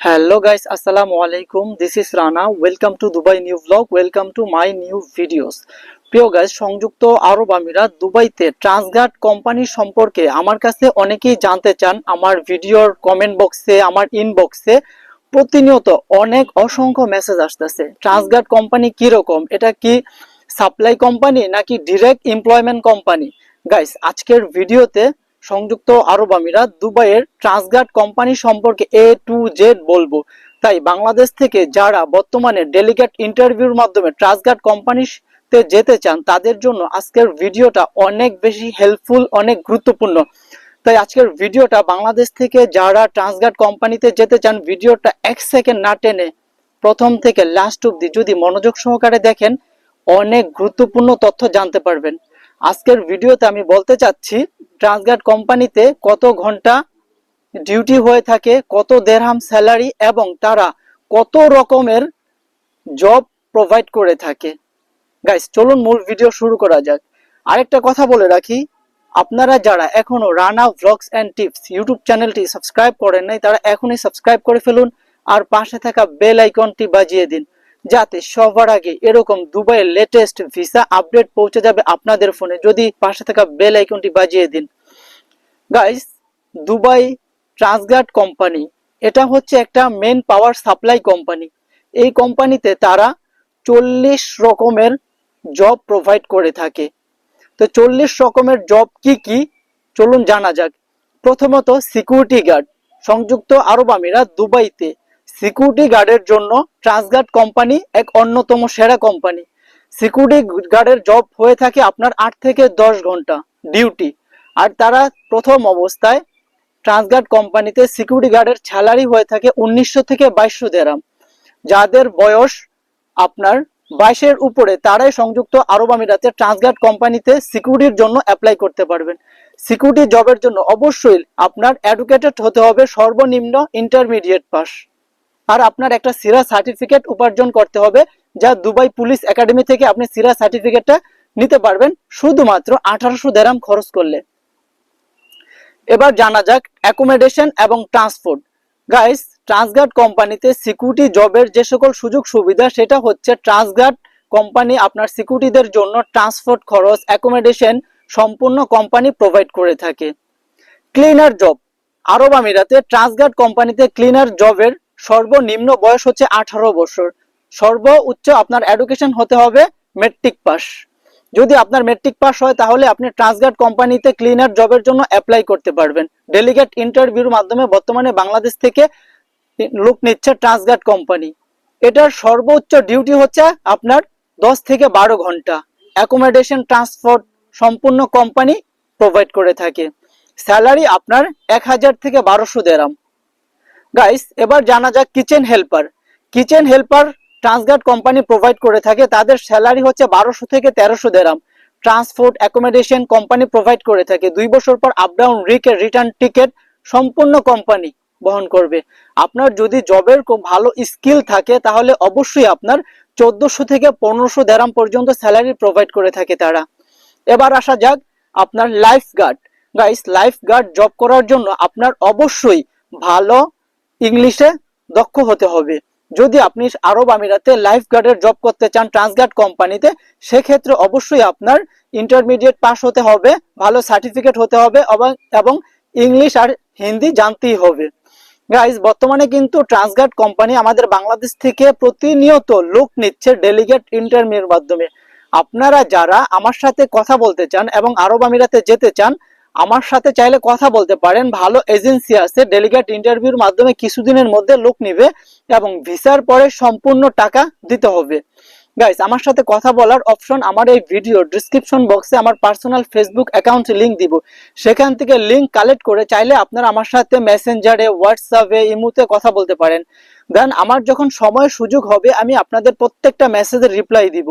Hello guys আসসালামু আলাইকুম this is Rana welcome to Dubai new blog welcome to my new videos প্রিয় guys সংযুক্ত আরব আমিরাত দুবাইতে ট্রান্সগার্ড কোম্পানি সম্পর্কে আমার কাছে অনেকেই জানতে চান আমার ভিডিওর কমেন্ট বক্সে আমার ইনবক্সে প্রতিনিয়ত অনেক অসংখ্য মেসেজ আসতেছে। ট্রান্সগার্ড কোম্পানি কি রকম এটা কি সাপ্লাই কোম্পানি নাকি ডিরেক্ট এমপ্লয়মেন্ট কোম্পানি গাইস আজকের ভিডিওতে সংযুক্ত আরব আমিরাত, দুবাইয়ের ট্রান্সগার্ড কোম্পানি সম্পর্কে এ টু জেড বলব। তাই বাংলাদেশ থেকে যারা বর্তমানে ডেলিগেট ইন্টারভিউর মাধ্যমে ট্রান্সগার্ড কোম্পানিতে যেতে চান, তাদের জন্য আজকের ভিডিওটা অনেক বেশি হেল্পফুল অনেক গুরুত্বপূর্ণ। তাই আজকের ভিডিওটা বাংলাদেশ থেকে যারা ট্রান্সগার্ড কোম্পানিতে যেতে চান, ভিডিওটা এক সেকেন্ড না টেনে প্রথম থেকে লাস্ট অব্দি যদি মনোযোগ সহকারে দেখেন, অনেক গুরুত্বপূর্ণ তথ্য জানতে পারবেন। আজকের ভিডিওতে আমি বলতে চাচ্ছি ট্রান্সগার্ড কোম্পানিতে কত ঘণ্টা ডিউটি হয়ে থাকে, কত দেড়হাম স্যালারি এবং তারা কত রকমের জব প্রোভাইড করে থাকে। গাইস, চলুন মূল ভিডিও শুরু করা যাক। আরেকটা কথা বলে রাখি, আপনারা যারা এখনও Rana vlogs and tips YouTube চ্যানেলটি সাবস্ক্রাইব করেন নাই, তারা এখনই সাবস্ক্রাইব করে ফেলুন আর পাশে থাকা বেল আইকনটি বাজিয়ে দিন। যাতে সবার আগে এরকম দুবাইয়ের লেটেস্ট ভিসা আপডেট পৌঁছে যাবে আপনাদের ফোনে যদি পাশে থাকা বেল আইকনটি বাজিয়ে দিন। গাইস দুবাই ট্রান্সগার্ড কোম্পানি এটা হচ্ছে একটা মেন পাওয়ার সাপ্লাই কোম্পানি এই কোম্পানিতে তারা চল্লিশ রকমের জব প্রোভাইড করে থাকে। তো চল্লিশ রকমের জব কি কি? চলুন জানা যাক। প্রথমত সিকিউরিটি গার্ড সংযুক্ত আরব আমিরাত দুবাইতে। সিকিউরিটি গার্ডের জন্য ট্রান্সগার্ড কোম্পানি এক অন্যতম সেরা কোম্পানি। সিকিউরিটি গার্ডের জব হয়ে থাকে আপনার আট থেকে দশ ঘণ্টা ডিউটি। আর তারা প্রথম অবস্থায় ট্রান্সগার্ড কোম্পানিতে সিকিউরিটি গার্ডের স্যালারি হয়ে থাকে উনিশশো থেকে বাইশশো দেরাম। যাদের বয়স আপনার বাইশের উপরে, তারাই সংযুক্ত আরব আমিরাতে ট্রান্সগার্ড কোম্পানিতে সিকিউরিটির জন্য অ্যাপ্লাই করতে পারবেন। সিকিউরিটি জবের জন্য অবশ্যই আপনার এডুকেটেড হতে হবে সর্বনিম্ন ইন্টারমিডিয়েট পাস আর আপনার একটা সিরা সার্টিফিকেট উপার্জন করতে হবে, যা দুবাই পুলিশ একাডেমি থেকে আপনি সিরা সার্টিফিকেটটা নিতে পারবেন, শুধুমাত্র আঠারোশো দেরাম খরচ করলে। এবার জানা যাক অ্যাকোমোডেশন এবং ট্রান্সপোর্ট গাইস ট্রান্সগার্ড কোম্পানিতে সিকিউরিটি জবের যে সকল সুযোগ সুবিধা, সেটা হচ্ছে ট্রান্সগার্ড কোম্পানি আপনার সিকিউরিটিদের জন্য ট্রান্সপোর্ট খরচ অ্যাকোমোডেশন সম্পূর্ণ কোম্পানি প্রোভাইড করে থাকে। ক্লিনার জব আরব আমিরাতে ট্রান্সগার্ড কোম্পানিতে ক্লিনার জবের সর্বনিম্ন বয়স হচ্ছে আঠারো বছর। সর্বোচ্চ আপনার এডুকেশন হতে হবে মেট্রিক পাস যদি আপনার মেট্রিক পাস হয়, তাহলে আপনি ট্রান্সগার্ড কোম্পানিতে ক্লিনার জবের জন্য অ্যাপ্লাই করতে পারবেন। ডেলিগেট ইন্টারভিউর মাধ্যমে বর্তমানে বাংলাদেশ থেকে লোক নিচ্ছে ট্রান্সগার্ড কোম্পানি। এটার সর্বোচ্চ ডিউটি হচ্ছে আপনার দশ থেকে বারো ঘণ্টা। অ্যাকোমোডেশন ট্রান্সপোর্ট সম্পূর্ণ কোম্পানি প্রোভাইড করে থাকে। স্যালারি আপনার এক হাজার থেকে বারোশো দেরাম। গাইস এবার জানা যাক kitchen helper kitchen helper Transguard company provide করে থাকে। তাদের স্যালারি হচ্ছে বারোশো থেকে তেরোশো দেরাম ট্রান্সপোর্ট অ্যাকোমোডেশন কোম্পানি প্রোভাইড করে থাকে। দুই বছর পর আপ ডাউন রিকের রিটার্ন টিকিট সম্পূর্ণ কোম্পানি বহন করবে। আপনার যদি জবের খুব ভালো স্কিল থাকে, তাহলে অবশ্যই আপনার চোদ্দশো থেকে পনেরোশো দেরাম পর্যন্ত স্যালারি প্রোভাইড করে থাকে তারা। এবার আসা যাক আপনার lifeguard guys lifeguard job করার জন্য আপনার অবশ্যই ভালো ইংলিশে দক্ষ হতে হবে। যদি আপনি আরব আমিরাতে লাইফ গার্ডের জব করতে চান ট্রান্সগার্ড কোম্পানিতে সেক্ষেত্রে অবশ্যই আপনার ইন্টারমিডিয়েট পাস হতে হবে, ভালো সার্টিফিকেট হতে হবে এবং ইংলিশ আর হিন্দি জানতেই হবে। গাইজ বর্তমানে কিন্তু ট্রান্সগার্ড কোম্পানি আমাদের বাংলাদেশ থেকে প্রতিনিয়ত লোক নিচ্ছে ডেলিগেট ইন্টারভিউর মাধ্যমে। আপনারা যারা আমার সাথে কথা বলতে চান এবং আরব আমিরাতে যেতে চান আমার সাথে চাইলে কথা বলতে পারেন। ভালো এজেন্সি আছে ডেলিগেট ইন্টারভিউর মাধ্যমে কিছুদিনের মধ্যে লোক নিবে এবং ভিসার পরে সম্পূর্ণ টাকা দিতে হবে। গাইস আমার সাথে কথা বলার অপশন আমার এই ভিডিও ডিসক্রিপশন বক্সে আমার পার্সোনাল ফেসবুক অ্যাকাউন্ট লিংক দিব। সেখান থেকে লিংক কালেক্ট করে চাইলে আপনারা আমার সাথে মেসেঞ্জারে হোয়াটসঅ্যাপে ইমুতে কথা বলতে পারেন। দেন আমার যখন সময় সুযোগ হবে, আমি আপনাদের প্রত্যেকটা মেসেজের রিপ্লাই দিব।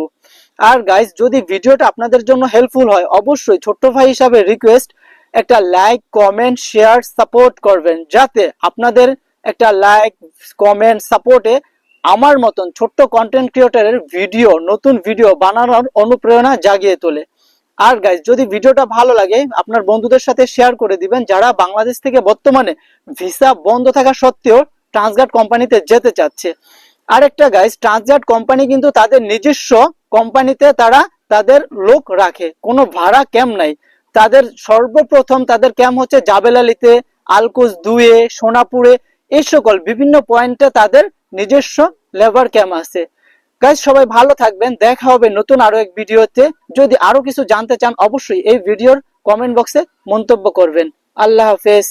আর গাইস যদি ভিডিওটা আপনাদের জন্য হেল্পফুল হয়, অবশ্যই ছোট্ট ভাই হিসাবে রিকোয়েস্ট একটা লাইক কমেন্ট শেয়ার সাপোর্ট করবেন। যাতে আপনাদের একটা লাইক কমেন্ট সাপোর্টে আমার মতন ছোট্ট কন্টেন্ট ক্রিয়েটরের ভিডিও নতুন ভিডিও বানানোর অনুপ্রেরণা জাগিয়ে তোলে। আর গাইজ যদি ভিডিওটা ভালো লাগে, আপনার বন্ধুদের সাথে শেয়ার করে দিবেন। যারা বাংলাদেশ থেকে বর্তমানে ভিসা বন্ধ থাকা সত্ত্বেও ট্রান্সগার্ড কোম্পানিতে যেতে চাচ্ছে। আরেকটা গাইস ট্রান্সগার্ড কোম্পানি কিন্তু তাদের নিজস্ব কোম্পানিতে তারা তাদের লোক রাখে। কোনো ভাড়া ক্যাম্প নাই। তাদের সর্বপ্রথম তাদের ক্যাম্প হচ্ছে জাবেলালিতে আলকুজ দুয়ে, সোনাপুরে, এই সকল বিভিন্ন পয়েন্টে তাদের নিজস্ব লেবার ক্যাম্প আছে। গাইজ সবাই ভালো থাকবেন, দেখা হবে নতুন আরও এক ভিডিওতে। যদি আরও কিছু জানতে চান, অবশ্যই এই ভিডিওর কমেন্ট বক্সে মন্তব্য করবেন। আল্লাহ হাফেজ।